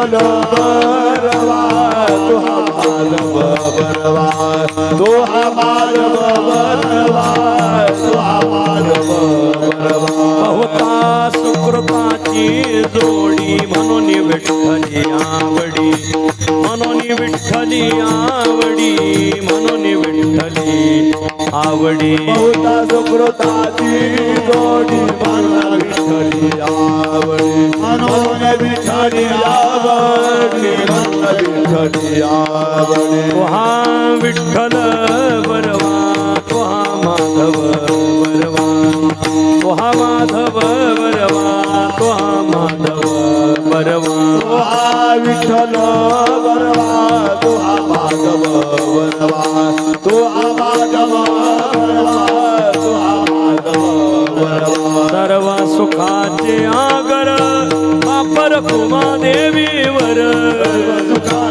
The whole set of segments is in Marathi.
विठ्ठल बरवा तुहा माधव बरवा तुहा माधव बरवा तुहा माधव बरवा बहुता सुकृताची जोडी म्हणून विठ्ठली आवडी. म्हणून विठ्ठली आवडी म्हणून विठ्ठली आवडी. बहुता सुकृताची जोडी मला म्हणून विठ्ठली आवडी. मला विठ्ठली आवडी. तो हा विठ्ठल हा माधव बरवा तो हा माधव बरवा तो हा माधव बरवा. तुहा विठ्ठल बरवा तुहा माधव बरवा तुहा माधव तुहा सर्व सुखाचे પર કુમા દેવી વર. સુખા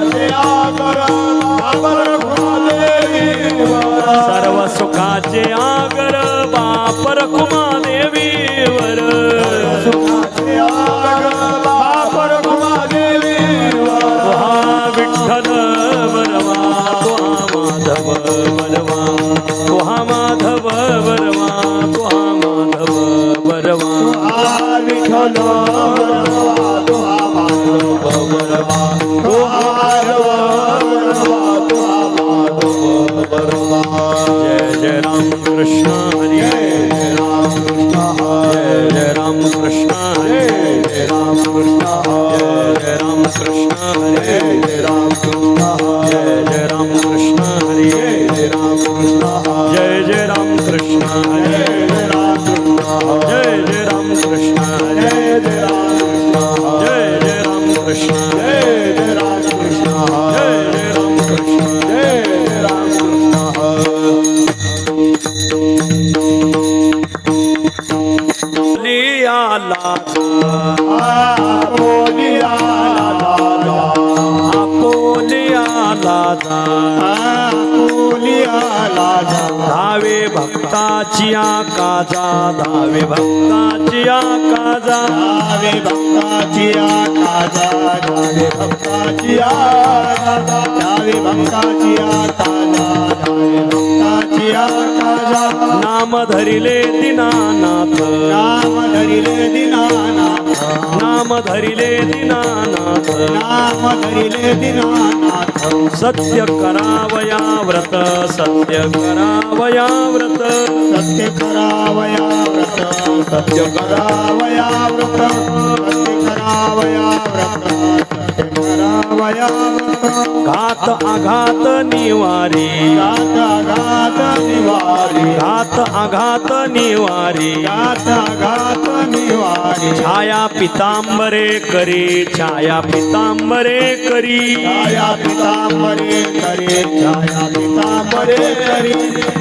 भक्ताची भक्ताची नाम धरिले दिनानाथ. नाम धरिले दिनानाथ. नाम धरिले दिनानाथ. नाम धरिले दिनानाथ. सत्य करावया व्रत सत्य करावया व्रत. सत्य करावया व्रत सत्य करावया व्रत सत्य करावया व्रत. घात आघात निवारी. गात गात निवारी. घात आघात निवारी. गात निवारी छाया पितांबरे करी छाया पितांबरे करी. छाया पितांबरे करे छाया पितांबरे करी.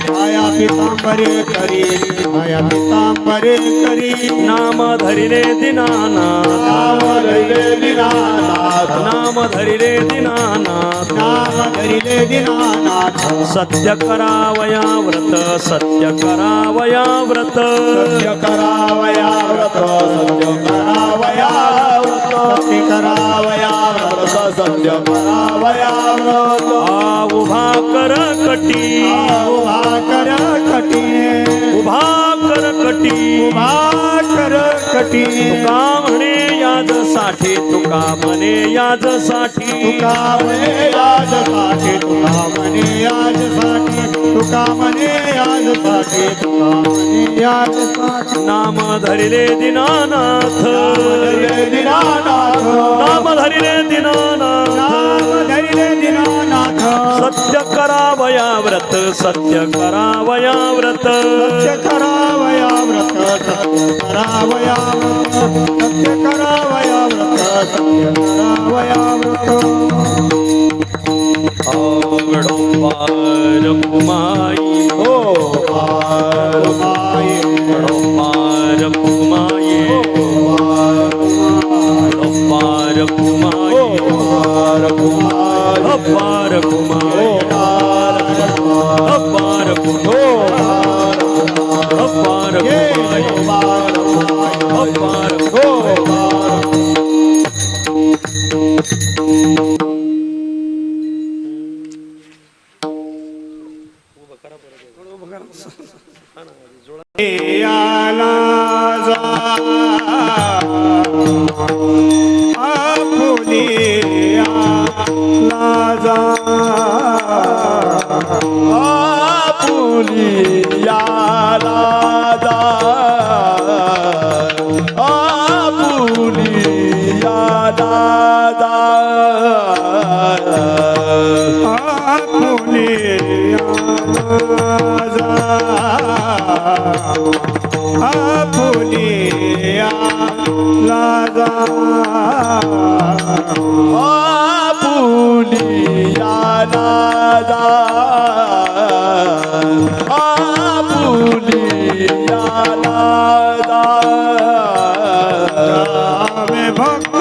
छाया पितांबरे करी छाया पितांबरे करी. नाम धरिले दिनानाथ नाम धरिले दिनानाथ नाम धरिले दिनानाथ नाम धरिले दीनानाथ सत्य करावया व्रत सत्य करावया व्रत. सत्य करावया व्रत सत्य करावया व्रत करावया व्रत सत्य करावया व्रत उभा कर कटी उभा कर कटी उभा कर कटी उभा साठी तुका म्हणे याजसाठी. तुका म्हणे आज साठी तुका म्हणे आज साठी तुका म्हणे आज साठी तुका म्हणे आज साठी. नाम धरिले दिनानाथ. धरिले दीनानाथ. नाम धरिले दिनानाथ. नाम धरिले दीनानाथ. सत्य करावया व्रत सत्य करावया व्रत. सत्य करावया व्रत सत्य करावया व्रत सत्य करावया व्रत सत्य 夸张 दावे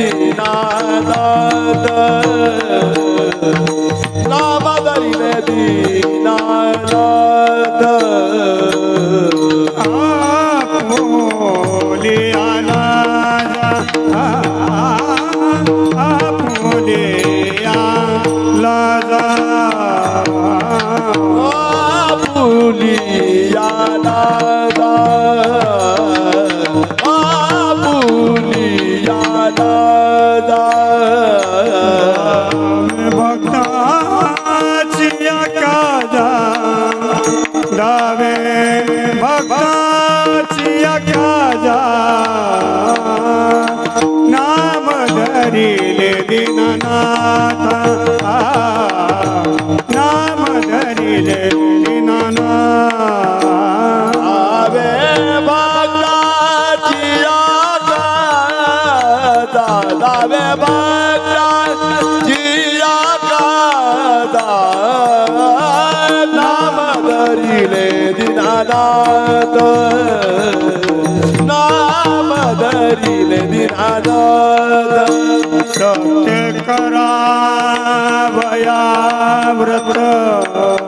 धरिले धरिले दीननाथ। आ, नाम धरिले करावया व्रत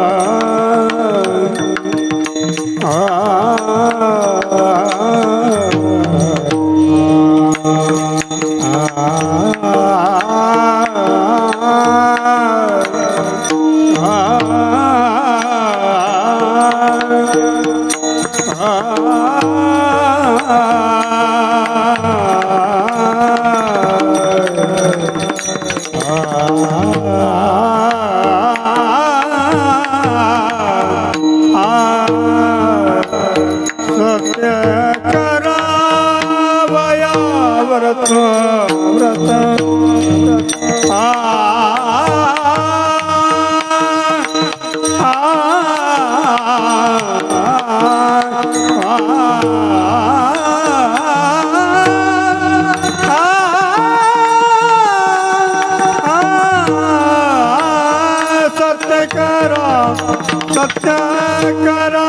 करा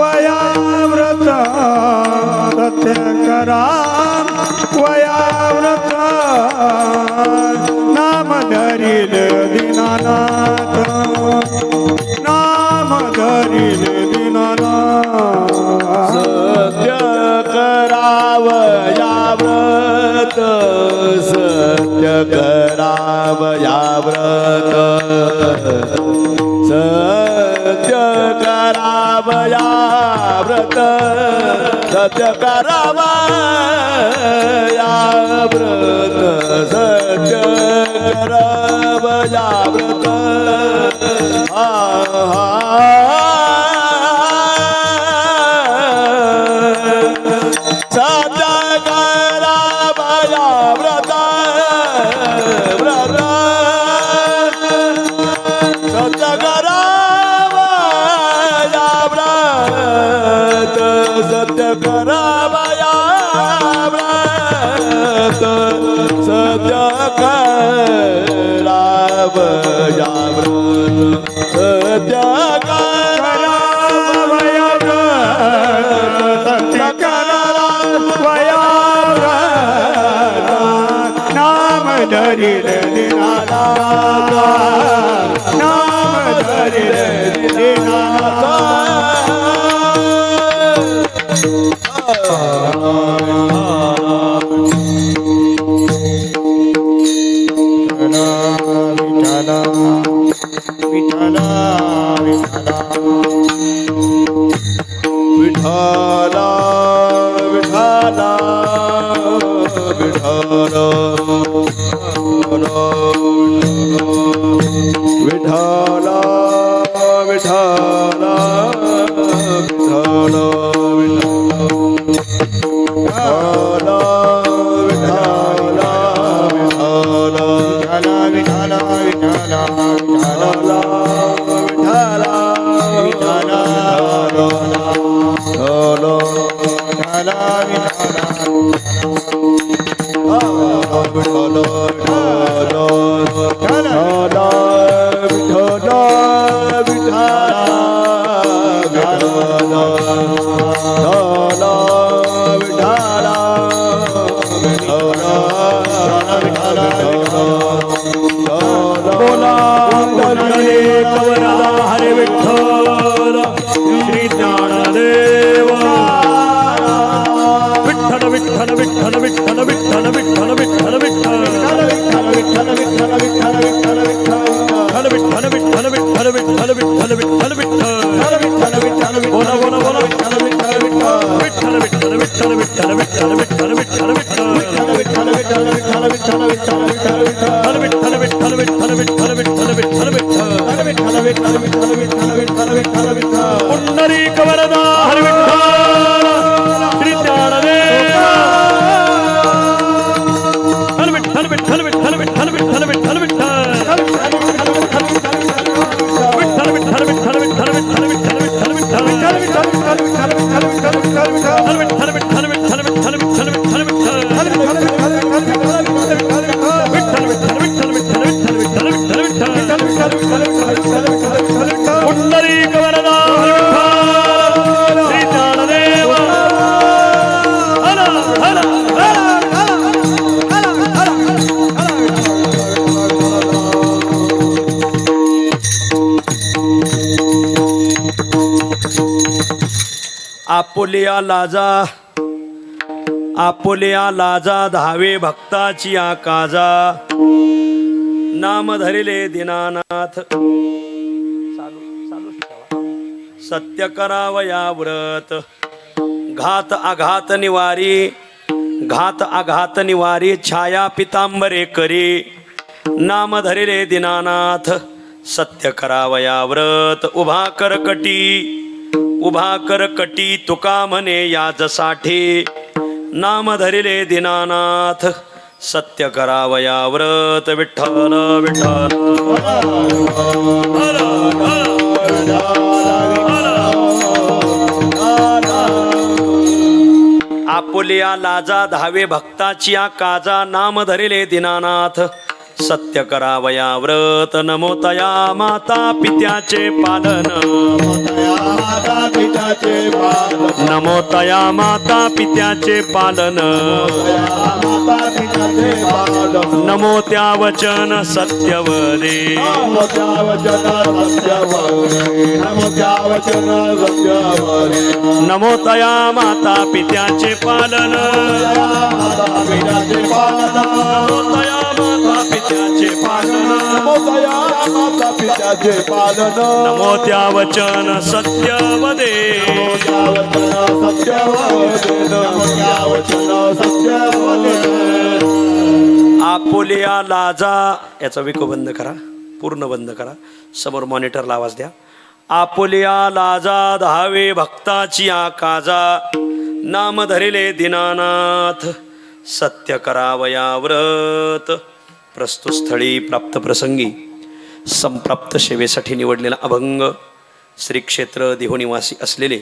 वया व्रत सत्य करा वया वयाव्रत नाम धरील दिनानाथ नाम धरील दिनानाथ. सत्य करा वयाव्रत सत्य करा वयाव्रत करावया व्रत सत्य करावया व्रत सत्य करावया व्रत. हा. ya হর ನರಿ ಕವರದ ಹರಿವಿಟ್ಟು आपोलिया लाजा आपोलिया लाजा धावे भक्ताची काजा नाम धरिले दिनानाथ. सत्य करावया व्रत. घात आघात निवारी घात आघात निवारी छाया पितांबरे करी. नाम धरिले दिनानाथ. सत्य करावया व्रत. उभा करकटी उभा कर कटी तुका म्हणे या जसाठे. नाम धरिले दिनानाथ सत्य करावया व्रत विठ्ठल विठ्ठल. आपुलिया लाजा धावे भक्ताची काजा नाम धरिले दिनानाथ. सत्य करावया व्रत. नमोतया माता पित्याचे पालन माता पिताचे पालन नमोतया माता पित्याचे पालन माता पिताचे पालन नमो त्या वचन सत्यवरे नमो त्या माता पित्याचे पालन दया माता पिताचे पालन. नमो त्या वचन सत्यवदे. आपुलिया लाजा. याचा विको बंद करा. पूर्ण बंद करा. समोर मॉनिटरला आवाज द्या. आपुलिया लाजा धावे भक्ताची आकाजा. नाम धरिले दीनानाथ. सत्य करावया व्रत. प्रस्तुत स्थळी प्राप्त प्रसंगी संप्राप्त सेवेसाठी निवडलेला अभंग श्री क्षेत्र देहोनिवासी असलेले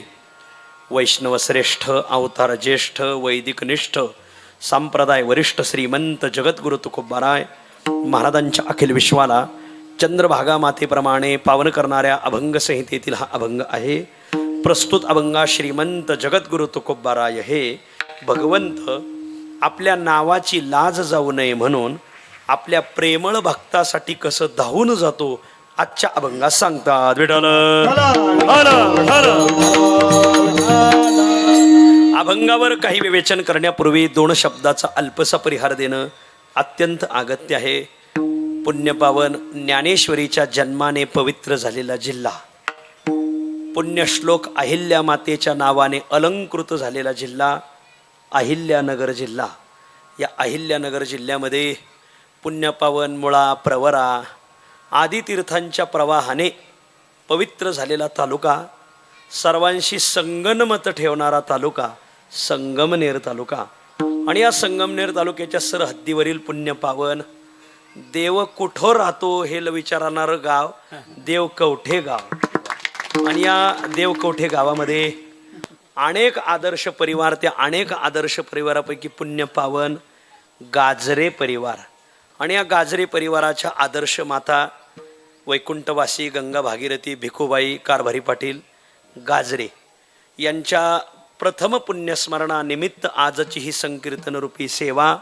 वैष्णवश्रेष्ठ अवतार ज्येष्ठ वैदिक निष्ठ संप्रदाय वरिष्ठ श्रीमंत जगद्गुरु तुकोबाराय महाराजांच्या अखिल विश्वाला चंद्रभागा मातेप्रमाणे पावन करणाऱ्या अभंग संहितेतील हा अभंग आहे. प्रस्तुत अभंगा श्रीमंत जगद्गुरु तुकोबाराय हे भगवंत आपल्या नावाची लाज जाऊ नये म्हणून आपल्या प्रेमळ भक्तासाठी कसं धावून जातो आजच्या अभंगात सांगतात. विठाल अभंगावर काही विवेचन करण्यापूर्वी दोन शब्दाचा अल्पसा परिहार देणं अत्यंत अगत्य आहे. पुण्यपावन ज्ञानेश्वरीच्या जन्माने पवित्र झालेला जिल्हा. पुण्यश्लोक अहिल्या मातेच्या नावाने अलंकृत झालेला जिल्हा अहिल्यानगर जिल्हा. या अहिल्यानगर जिल्ह्यामध्ये पुण्यपावन मुळा प्रवरा आदी तीर्थांच्या प्रवाहाने पवित्र झालेला तालुका सर्वांशी संगनमत ठेवणारा तालुका संगमनेर तालुका. आणि या संगमनेर तालुक्याच्या सरहद्दीवरील पुण्यपावन देव कुठं राहतो हे ल- विचारणारं गाव देव कवठे गाव. आणि या देवकवठे गावामध्ये अनेक आदर्श परिवार त्या अनेक आदर्श परिवारापैकी पुण्यपावन गाजरे परिवार. आणि या गाजरे परिवाराच्या आदर्श माता वैकुंठवासी गंगा भागीरथी भिकूबाई कारभारी पाटील गाजरे यांच्या प्रथम पुण्यस्मरणानिमित्त आजची ही संकीर्तनरूपी सेवा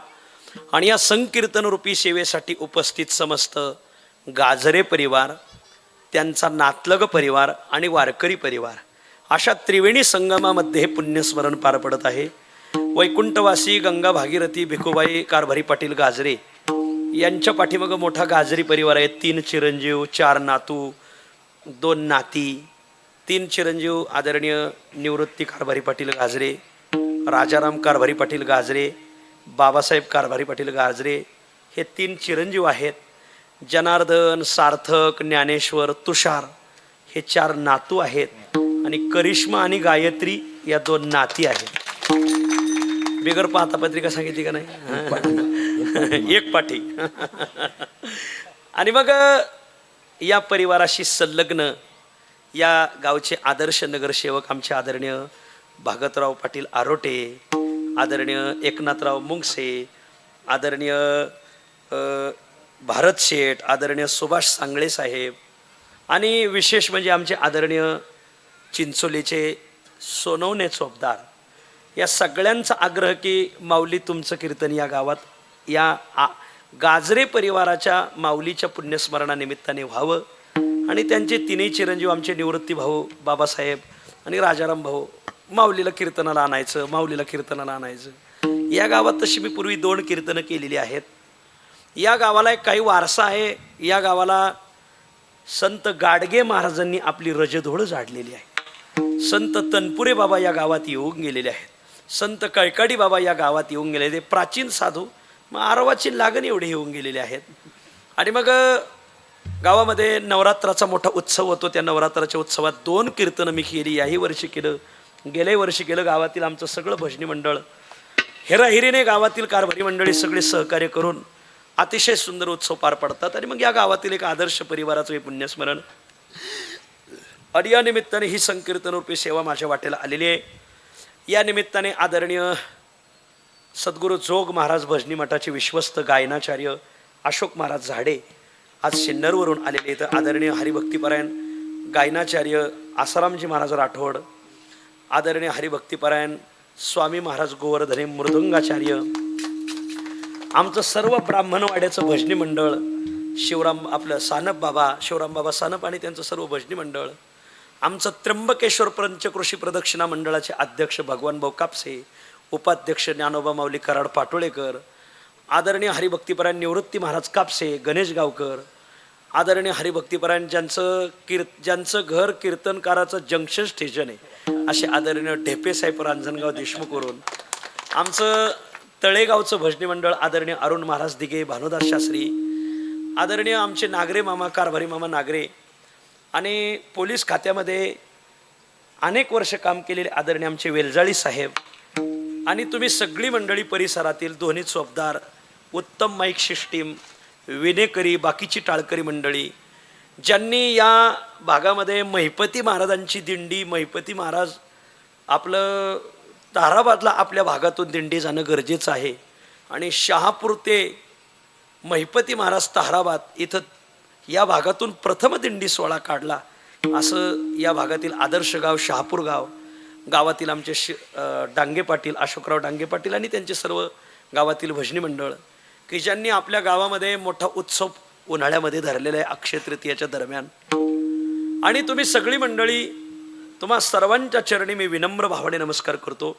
आणि या संकीर्तनरूपी सेवेसाठी उपस्थित समस्त गाजरे परिवार त्यांचा नातलग परिवार आणि वारकरी परिवार अशा त्रिवेणी संगमामध्ये हे पुण्यस्मरण पार पडत आहे. वैकुंठवासी गंगा भागीरथी भिकूबाई कारभारी पाटील गाजरे यांच्या पाठीमागं मोठा गाजरी परिवार आहे. तीन चिरंजीव चार नातू दोन नाती. तीन चिरंजीव आदरणीय निवृत्ती कारभारी पाटील गाजरे राजाराम कारभारी पाटील गाजरे बाबासाहेब कारभारी पाटील गाजरे हे तीन चिरंजीव आहेत. जनार्दन सार्थक ज्ञानेश्वर तुषार हे चार नातू आहेत आणि करिश्मा आणि गायत्री या दोन नाती आहेत. बिगर पाहता पत्रिका सांगितली का नाही? एक पाठी. आणि मग या परिवाराशी संलग्न या गावचे आदर्श नगरसेवक आमचे आदरणीय भागतराव पाटील आरोटे आदरणीय एकनाथराव मुंगसे आदरणीय भारत शेठ आदरणीय सुभाष सांगळे साहेब आणि विशेष म्हणजे आमचे आदरणीय चिंचोलीचे सोनवणे चोपदार या सगळ्यांचा आग्रह की माऊली तुमचं कीर्तन या गावात या आ गाजरे परिवाराच्या माऊलीच्या पुण्यस्मरणानिमित्ताने व्हावं आणि त्यांचे तिन्ही चिरंजीव आमचे निवृत्ती भाऊ बाबासाहेब आणि राजाराम भाऊ माऊलीला कीर्तनाला आणायचं माऊलीला कीर्तनाला आणायचं. या गावात तशी मी पूर्वी दोन कीर्तनं केलेली आहेत. या गावाला एक काही वारसा आहे. या गावाला संत गाडगे महाराजांनी आपली रजधोळ झाडलेली आहे. संत तनपुरे बाबा या गावात येऊन गेलेले आहेत. संत कळकाडी बाबा या गावात येऊन गेलेले प्राचीन साधू मग आरवाची लागण एवढी येऊन गेलेली आहेत. आणि मग गावामध्ये नवरात्राचा मोठा उत्सव होतो. त्या नवरात्राच्या उत्सवात दोन कीर्तनं मी केली. याही वर्षी केलं. गेल्याही वर्षी केलं. गावातील आमचं सगळं भजनी मंडळ. हेराहिरीने गावातील कारभारी मंडळी सगळे सहकार्य करून अतिशय सुंदर उत्सव पार पडतात. आणि मग या गावातील एक आदर्श परिवाराचं हे पुण्यस्मरण. आणि या निमित्ताने ही संकीर्तनरूपी सेवा माझ्या वाटेला आलेली आहे. या निमित्ताने आदरणीय सद्गुरू जोग महाराज भजनी मठाचे विश्वस्त गायनाचार्य अशोक महाराज झाडे आज सिन्नरवरून आलेले तर आदरणीय हरिभक्तीपरायण गायनाचार्य आसारामजी महाराज राठोड आदरणीय हरिभक्तीपरायण स्वामी महाराज गोवर्धने मृदुंगाचार्य आमचं सर्व ब्राह्मणवाड्याचं भजनी मंडळ शिवराम आपलं सानप बाबा शिवराम बाबा सानप आणि त्यांचं सर्व भजनी मंडळ आमचं त्र्यंबकेश्वर पंचकृषी प्रदक्षिणा मंडळाचे अध्यक्ष भगवान भाऊ कापसे उपाध्यक्ष ज्ञानोबा माऊली कराड पाटोळेकर आदरणीय हरिभक्तीपरायण निवृत्ती महाराज कापसे गणेश गावकर आदरणीय हरिभक्तीपरायण ज्यांचं कीर ज्यांचं घर कीर्तनकाराचं जंक्शन स्टेशन आहे असे आदरणीय ढेपे साहेब रांजणगाव देशमुखवरून आमचं तळेगावचं भजनी मंडळ आदरणीय अरुण महाराज दिघे भानुदास शास्त्री आदरणीय आमचे नागरे मामा कारभारी मामा नागरे आणि पोलीस खात्यामध्ये अनेक वर्ष काम केलेले आदरणीय आमचे वेलजाळी साहेब आणि तुम्ही सगळी मंडळी परिसरातील दोन्ही चोपदार उत्तम माईक सिस्टीम विनेकरी बाकीची टाळकरी मंडळी ज्यांनी या भागामध्ये महिपती महाराजांची दिंडी महिपती महाराज आपलं ताराबादला आपल्या भागातून दिंडी जाणं गरजेचं आहे. आणि शहापूर ते महिपती महाराज ताराबाद इथं या भागातून प्रथम दिंडी सोहळा काढला. असं या भागातील आदर्श गाव शहापूर गाव गावातील आमचे शि डांगे पाटील अशोकराव डांगे पाटील आणि त्यांचे सर्व गावातील भजनी मंडळ की ज्यांनी आपल्या गावामध्ये मोठा उत्सव उन्हाळ्यामध्ये धरलेला आहे अक्षय तृतीयाच्या दरम्यान. आणि तुम्ही सगळी मंडळी तुम्हा सर्वांच्या चरणी मी विनम्र भावाने नमस्कार करतो.